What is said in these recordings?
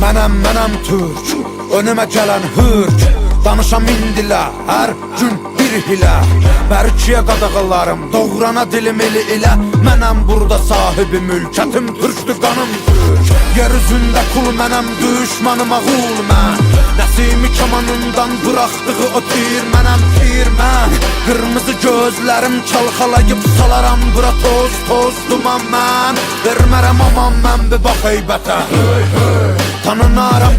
mənəm türk. Önümə gələn hürk Danışam indila hər gün bir hilə Bərkiyə qadağalarım Doğrana dilim eli ilə Mənəm burada sahibi mülkətim Türkdür qanım türk. Yer üzündə kul mənəm Düşmanıma qul mən Nəsimi kamanından bıraxdığı o tir Mənəm tir mən Qırmızı gözlərim çalxalayıb salaram Bura toz toz duman mən Vermərəm aman mən bir bax heybətə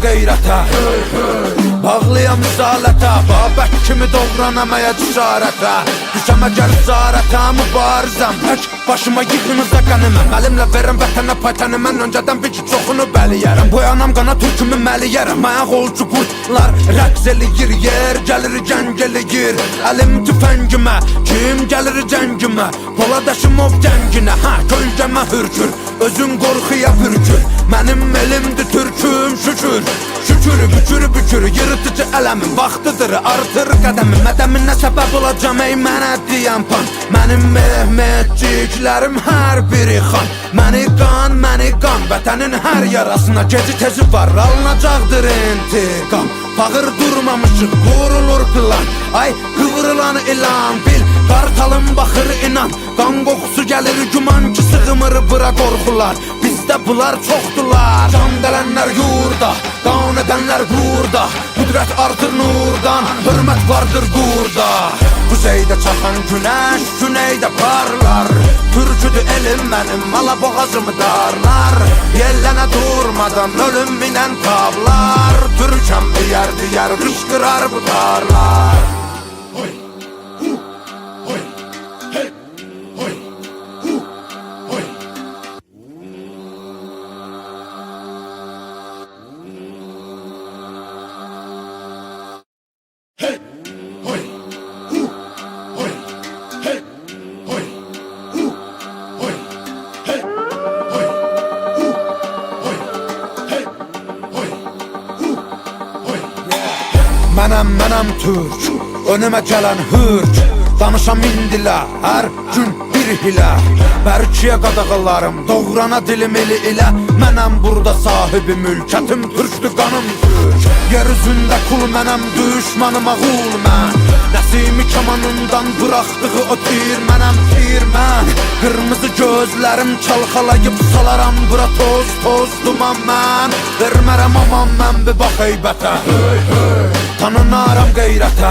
gayrata. Hey, hey. Bağlıyam risalətə Babək kimi doğranamaya cəsarətə Düşəm əgər zarətə mübarizəm Tək başıma yığınıza qəniməm Əlimlə verəm vətənə paytəni Mən öncədən bir ki çoxunu bəliyərəm Boyanam qana türkümü məliyərəm Ayaq olcu qurtlar rəqs eləyir Yer gəlir gəng eləyir Əlim tüfəngimə Kim gəlir cəngimə Poladaşımov gənginə Hə kölgəmə hürkür. Özün qorxuya pürkür Mənim elimdir türküm şükür Şükür bükür bükür yırtıcı ələmin vaxtıdır artır qədəmi. Mədəminə səbəb olacam ey mənə deyən pan. Mənim mehmetçiklərim hər biri xan. Məni qan, məni qan Vətənin hər yarasına geci tezi var. Alınacaqdır intiqam. Fağır durmamışıq, qurulur plan. Ay qıvrılan ilan bil. Qartalın baxır inan. Qan qoxusu gəlir güman ki sığmır bura qorxular Bizdə bunlar çoxdular Can dələnlər yurda Qan edənlər burada Qüdrət artır nurdan Hörmət vardır burada Kuzeydə çaxan günəş Güneydə parlar. Türküdür elim mənim Mala boğazımı darlar. Yellənə durmadan Ölüm minən tablar Türkəm diyər diyər Qışqırar bu darlar Mənəm, mənəm türk. Önümə gələn hürk. Danışam indilə Hər gün bir hilə Bərkiyə qadağalarım Doğrana dilim eli ilə Mənəm burada sahibi mülkətim Türkdür qanım türk. Yer üzündə kul mənəm Düşmanıma qul mən Nəsimi kamanından bıraxdığı o tir Mənəm tir mən Qırmızı gözlərim çalxalayıb salaram Bura toz toz duman mən Vermərəm aman mən bir bax heybətə Tanınaram qeyrətə.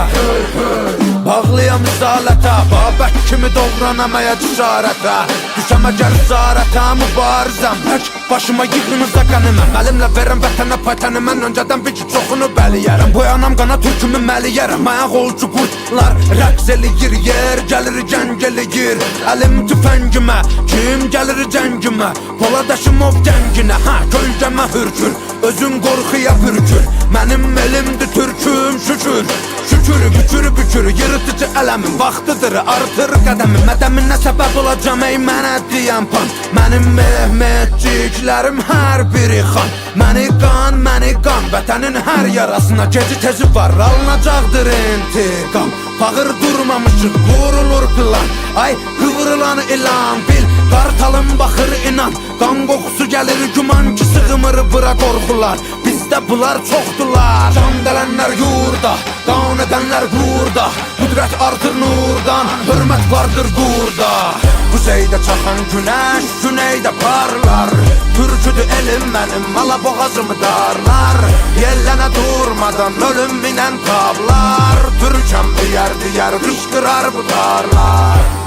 Bağlıyam risalətə. Babək kimi doğranamaya cəsarətə. Düşəm əgər zarətə mübarizəm. Tək başıma yığınıza qəniməm Əlimlə verəm vətənə paytəni Mən öncədən bir ki çoxunu bəliyərəm Boyanam qana türkümü məliyərəm Ayaq olcu qurtlar rəqs eləyir Yer gəlir gəng eləyir Əlim tüfəngimə Kim gəlir cəngimə? Poladaşımov gənginə. Hə kölgəmə hürkür. Özün qorxuya pürkür Mənim elimdir türküm şükür. Şükür bükür bükür. Yırtıcı ələmin vaxtıdır artır qədəmi. Mədəminə səbəb olacam ey mənə deyən pan? Mənim mehmetçiklərim hər biri xan. Məni qan, məni qan. Vətənin hər yarasına geci tezi var. Alınacaqdır intiqam. Fağır durmamışıq, qurulur plan. Ay qıvrılan ilan bil Qartalın baxır inan. Qan qoxusu gəlir güman ki sığmır bura qorxular Bizdə bunlar çoxdular Can dələnlər yurda Qan edənlər burada Qüdrət artır nurdan Hörmət vardır burada Kuzeydə çaxan günəş Güneydə parlar. Türküdür elim mənim Mala boğazımı darlar. Yellənə durmadan Ölüm minən tablar Türkəm diyər diyər Qışqırar bu darlar